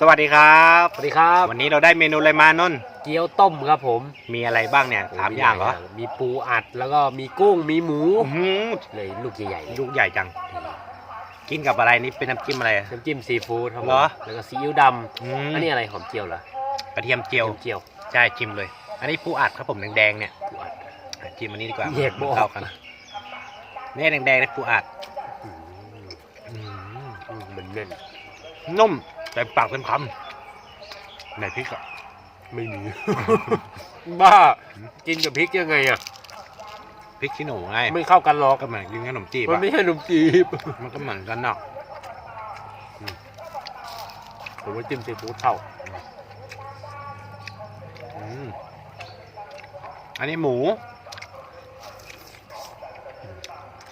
สวัสดีครับ สวัสดีครับ วันนี้เราได้เมนูอะไรมานนท์เกี๊ยวต้มครับผมมีอะไรบ้างเนี่ยสามอย่างเหรอมีปูอัดแล้วก็มีกุ้งมีหมูอื้อหือเลยลูกใหญ่ๆเลยลูกใหญ่จัง กินกับอะไรนี่เป็นน้ำจิ้มอะไร น้ำจิ้มซีฟู้ดครับผมเหรอแล้วก็ซีอิ๊วดอืำมอันนี้อะไรหอมเจียวเหรอกระเทียมเจียวหอมเจียวใช่ชิมเลย อันนี้ปูอัดครับผมแดงๆเนี่ยปูอัด อะจิ้มอันนี้ดีกว่าแยกบ่ออก เข้ากันเนี่ยแดงๆนี่ปูอัดอืมอืมอืมมันแน่นนุ่ม แต่ปากเต็มคำไหนพริกอะไม่มี บ้า กินกับพริกยังไงอะพริกขี้หนูไงไม่เข้ากันหรอกก็เหมือนกินขนมจีบมันอะไม่ใช่ขนมจีบมันก็เหมือนกันเนาะผมว่าจิ้มซีฟู้ดเข้าอืมอันนี้หมู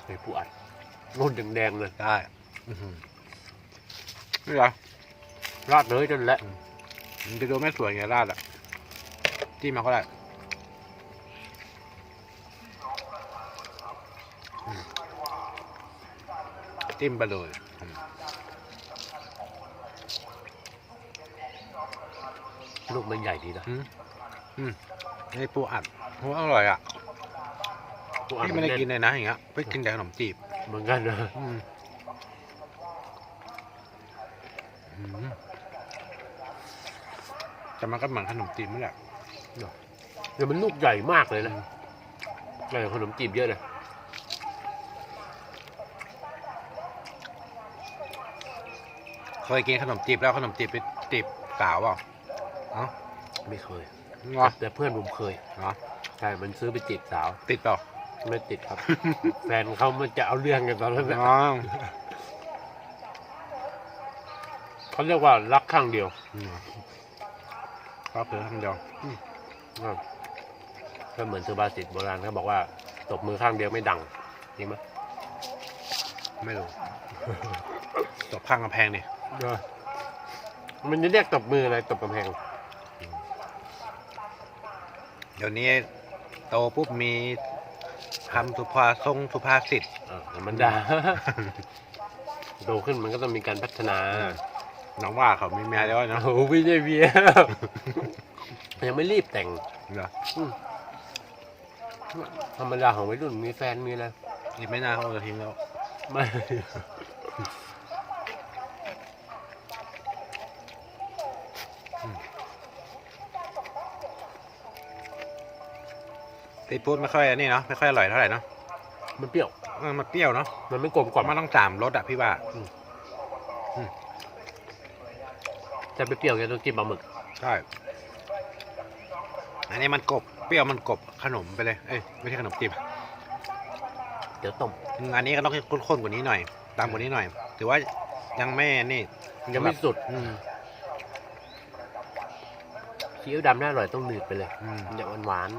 เลยปูอัดนุ่นแดงๆเลย ได้อื้อหือนี่เหรอ ราดเลยจนแหละมันจะดูไม่สวยไงราดอะจิ้มมาก็ได้อืมจิ้มไปเลยอืมลูกมันใหญ่ดีนะอืมอืมนี่ปูอัดโหอร่อยอะปูอัดพี่ไม่ได้แกินเลยนะอย่างเงี้ยไปกินแต่ขนมจีบ เหมือนกันนะอืมอืม แต่มันก็เหมือนขนมจีบนี่แหละเดี๋ยวมันลูกใหญ่มากเลยนะใหญ่กว่าขนมจีบเยอะเลยเคยกินขนมจีบแล้วขนมจีบไปจีบสาวเปล่าเอ้าไม่เคยงอแต่เพื่อนผมเคยเหรอใช่มันซื้อไปจีบสาว ติดเปล่าไม่ติดครับ แฟนเขามันจะเอาเรื่องกันตอนนั้นนะอ๋อเขาเรียกว่ารักข้างเดียว อืมครับเพื่อทำเดียวครับก็เหมือนสุภาษิตโบราณเขาบอกว่าตบมือข้างเดียวไม่ดังจริงไหมไม่รู้ตบข้างกำแพงนี่มันจะเรียกตบมืออะไรตบกำแพง เดี๋ยวนี้โตปุ๊บมีคำสุภาทรงสุภาษิตเออมันด่าโตขึ้นมันก็ต้องมีการพัฒนา น้องว่าเขามีเมียแล้วเนาะโอ้โหไม่ใช่เบียร์ยังไม่รีบแต่งเหรอธรรมดาของวัยรุ่นมีแฟนมีอะไรอีกไม่นานเขาจะทิ้งแล้วไม่ตีพูดไม่ค่อยอันนี่เนาะไม่ค่อยอร่อยเท่าไหร่เนาะมันเปรี้ยว เออมันเปรี้ยวเนาะมันไม่กลมกล่อมมันต้องสามรสอะพี่ว่า จะไปเปรี้ยวแกต้องกินปลาหมึก ใช่ อันนี้มันกบ เปรี้ยวมันกบขนมไปเลย เอ้ยไม่ใช่ขนมจีบเดี๋ยวต้มอืมอันนี้ก็ต้องข้นๆกว่านี้หน่อย ตามกว่านี้หน่อย ถือว่ายังไม่นี่ยังไม่สุดอืมซีอิ๊วดำน่าอร่อยต้องหนืดไปเลยอืมมันจะหวาน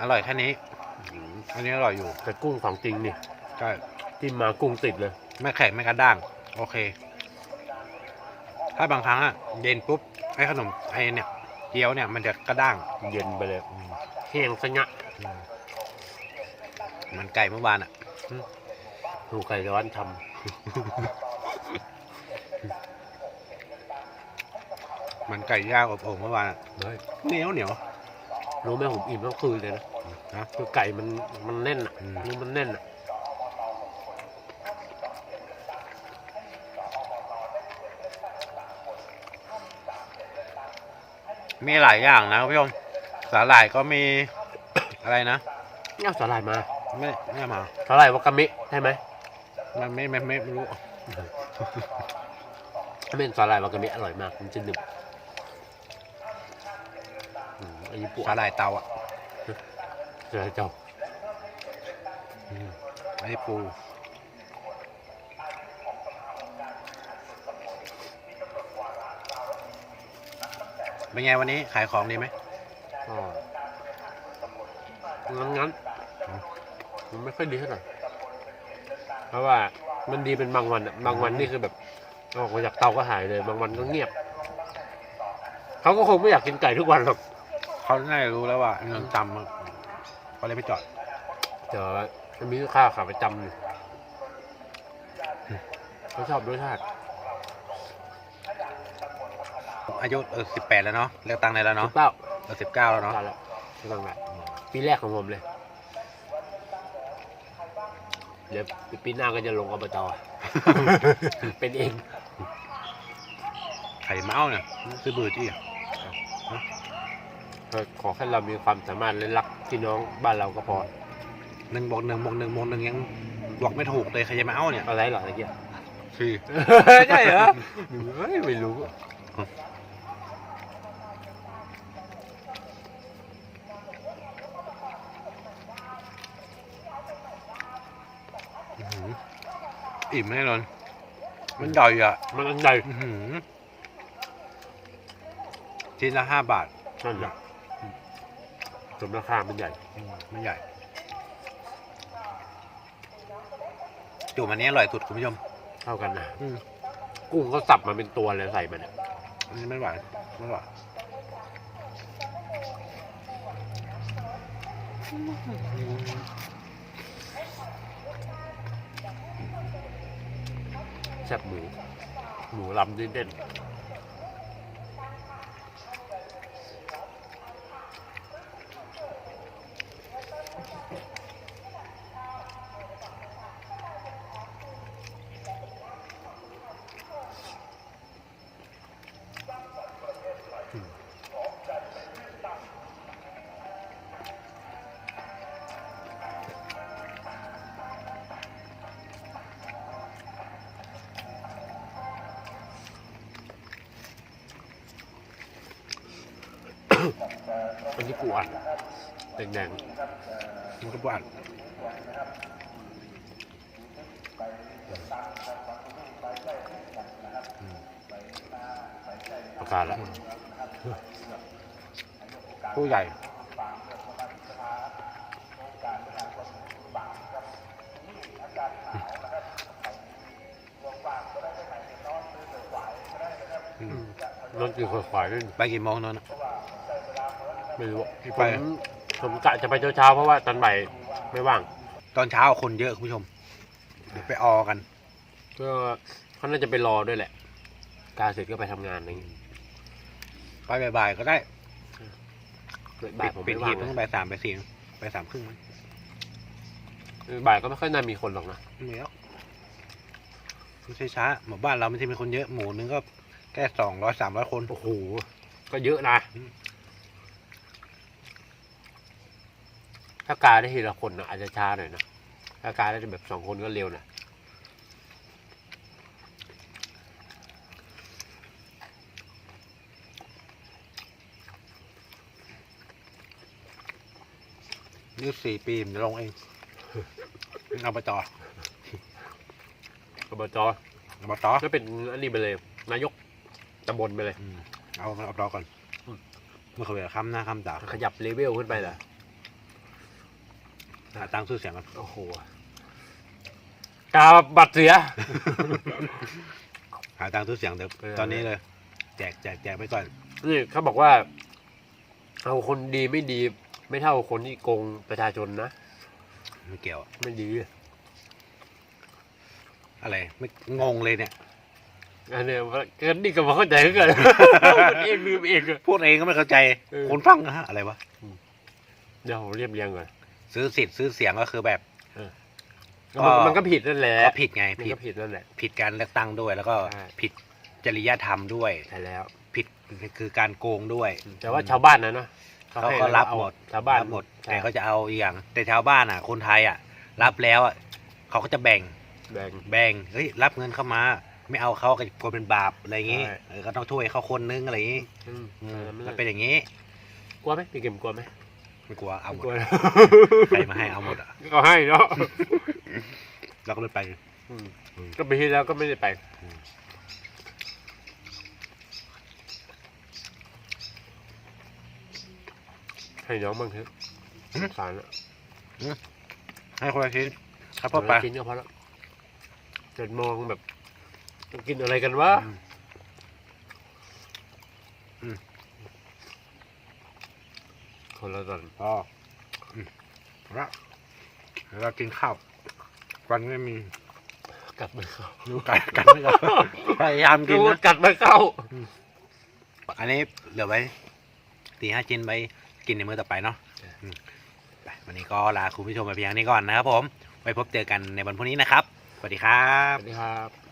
อร่อยแค่นี้ๆอืมอันนี้อร่อยอยู่ แต่กุ้งของจริงนี่ใช่ที่มากุ้งติดเลย ไม่แข็งไม่กระด้าง โอเค ถ้าบางครั้งอะเย็นปุ๊บไอ้ขนมไอ้เนี่ยเกี๊ยวเนี่ยมันจะกระด้างเย็นไปเลยอืมแห้งสะงะอืมเหมันไก่เมื่อวานอะถูกไก่ร้อนทเหมันไก่ย่างอบโอ่งเมื่อวานอะำเฮ้ยเหนียวเหนียว รู้ไหมผมอิ่มทั้งคืนเลยนะนะคือไก่มันมันแน่นอะอืมนี่มันแน่นอะ มีหลายอย่างนะคุณผู้ชมสาหร่ายก็มี อะไรนะนี่เอาสาหร่ายมาไม่ไม่เอามาสาหร่ายวากามิใช่ไหมมันไม่ไม่ไม่ไม่รู้ถ้าเป็นสาหร่ายวากามิอร่อยมากมันจะหนึบอืมอันนี้ปูสาหร่ายเตาอะเจอเจ้าอืมอันนี้ปู เป็นไงวันนี้ขายของดีไหมก็งั้นงั้นๆมันไม่ค่อยดีเท่าไหร่เพราะว่ามันดีเป็นบางวันอะบางวันนี่คือแบบออกมาจากเตาก็หายเลย บางวันก็เงียบ เขาก็คงไม่อยากกินไก่ทุกวันหรอกเขาน่าจะรู้แล้วว่าเงินจำอะเขาเลยไม่จอดแต่ว่ามันมีลูกค้าขาประจำอยู่เขาชอบรสชาติ อายุเออสิบแปดแล้วเนาะเลือกตั้งได้แล้วเนาะเปล่าเออสิบเก้าแล้วเนาะตายแล้วไม่ต้องแบบปีแรกของผมเลย เดี๋ยวปีหน้าก็จะลงอบตเป็นเองไข่เมาเนี่ยซื้อบือจี้อะขอแค่เรามีความสามารถและรักพี่น้องบ้านเราก็พอหนึ่งบวกหนึ่งบวกหนึ่งบวกหนึ่งยังบอกไม่ถูกเลยใครจะมาเอาเนี่ยอะไรเหรอตะเกียบคือใช่เหรอเฮ้ยไม่รู้ อื้อหือ อิ่มแน่นอน มันใหญ่อะ มันอันใหญ่อื้อหือชิ้นละห้าบาท นั่นแหละสมราคามันใหญ่ อืมไม่ใหญ่ จุ่มอันนี้อร่อยสุดคุณผู้ชม เท่ากันนะอืม กุ้งเขาสับมาเป็นตัวเลยใส่มันอะอันนี้ไม่หวานไม่หวาน แซ่บหมูหมูลำเด่นๆ อันนี้กูอัดแดงๆมันก็หวานประกาศแล้วผู้ใหญ่อืมนอนกินควายด้วยไปกี่โมงนอนท์อะ ไม่รู้อะไม่ผไปมผมกะจะไปเช้าๆเพราะว่าตอนบ่ายไม่ว่าง ตอนเช้าคนเยอะคุณผู้ชม เดี๋ยวไปออกัน ก็เขาน่าจะไปรอด้วยแหละ การเสร็จก็ไปทำงานอะไรอย่างงี้ไปบ่ายๆก็ได้บ่าปิยดผมปิดไม่ทีว่างมตั้งนะบ่ายสามบ่ายสี่บ่ายสามครึ่งมั้งบ่ายก็ไม่ค่อยน่ามีคนหรอกนะไม่แล้วไม่ใช่ช้าหมู่บ้านเราไม่ใช่มีคนเยอะหมู่นึงก็แค่สองร้อยสามร้อยคน โอ้โหก็เยอะนะ อืม ถ้ากาได้ทีละคนนะอาจจะช้าหน่อยนะถ้ากาได้แบบสองคนก็เร็วนะนี่สี่ปีมันจะลงเองเอาไปต่ออบจเอาไปต่อก็เป็นอันนี้ไปเลย นายกตำบลไปเลยอืมเอาเอาต่อก่อนอืมเมื่อเขาเวลาค้ำหน้าค้ำตาขยับเลเวลขึ้นไปเหรอ หาตังค์ซื้อเสียงก่อนโอ้โหกาบัตรเสีย หาตังค์ซื้อเสียงเดี๋ยวเออ ตอนนี้เลย แจกแจกแจกไปก่อน นี่เขาบอกว่า เอาคนดีไม่ดี ไม่เท่าคนที่โกงประชาชนนะไม่เกี่ยวอะไม่ดีอะไรไม่งงเลยเนี่ย อันเนี้ยว่าเกินนี่ก็มาเข้าใจก็เกินพูดเองลืมเองอะ พูดเองก็ไม่เข้าใจ เออ คนฟังนะฮะอะไรวะเดี๋ยวผมเรียบเรียงก่อน ซื้อสิทธิ์ซื้อเสียงก็คือแบบ ก็ มันมันก็ผิดนั่นแหละก็ผิดไงมันผิดก็ผิดนั่นแหละ ผิดการเลือกตั้งด้วย แล้วก็ใช่ ผิดจริยธรรมด้วย ใช่แล้ว ผิดคือการโกงด้วย แต่ว่าชาวบ้านนะเนาะเขาให้ก็รับเอหมดชาวบ้านรับหมดใช่แต่เขาจะเอาอีกอย่าง แต่ชาวบ้านอะ คนไทยอะ รับแล้วอะเขาก็จะแบ่งแบ่ง แบ่งเฮ้ยรับเงินเข้ามา ไม่เอาเขาก็กลัวเป็นบาปอะไรอย่างงี้ใช่ เออก็ต้องช่วยเขาคนนึงอะไรอย่างงี้อืมอืมไม่มันได้เป็นอย่างงี้ กลัวไหมพี่เกมกลัวไหม ไม่กลัวเอาหมดกลัวใครมาให้เอาหมดอะก็ให้เนาะเราก็เลยไปอืมอืมก็ไปที่แล้วก็ไม่ได้ไปอืมให้น้องบ้างเถอะสงสารอะให้คนละชิ้นครับพ่อไปกินก็พอแล้วเกิดมองแบบกินอะไรกันวะ อืม อืม คนละตอนอ๋ออืมเอาละเดี๋ยวเรากินข้าววันไม่มีกัดไม่เข้าดูกันกันไม่ก็พยายามกินดูนะกัดไม่เข้าอืมอันนี้เหลือไว้สี่ห้าชิ้นไปกินในมื้อต่อไปเนาะอืมไปวันนี้ก็ลาคุณผู้ชมไปเพียงนี้ก่อนนะครับผม ไว้พบเจอกันในวันพรุ่งนี้นะครับ สวัสดีครัสบวัสดีครับ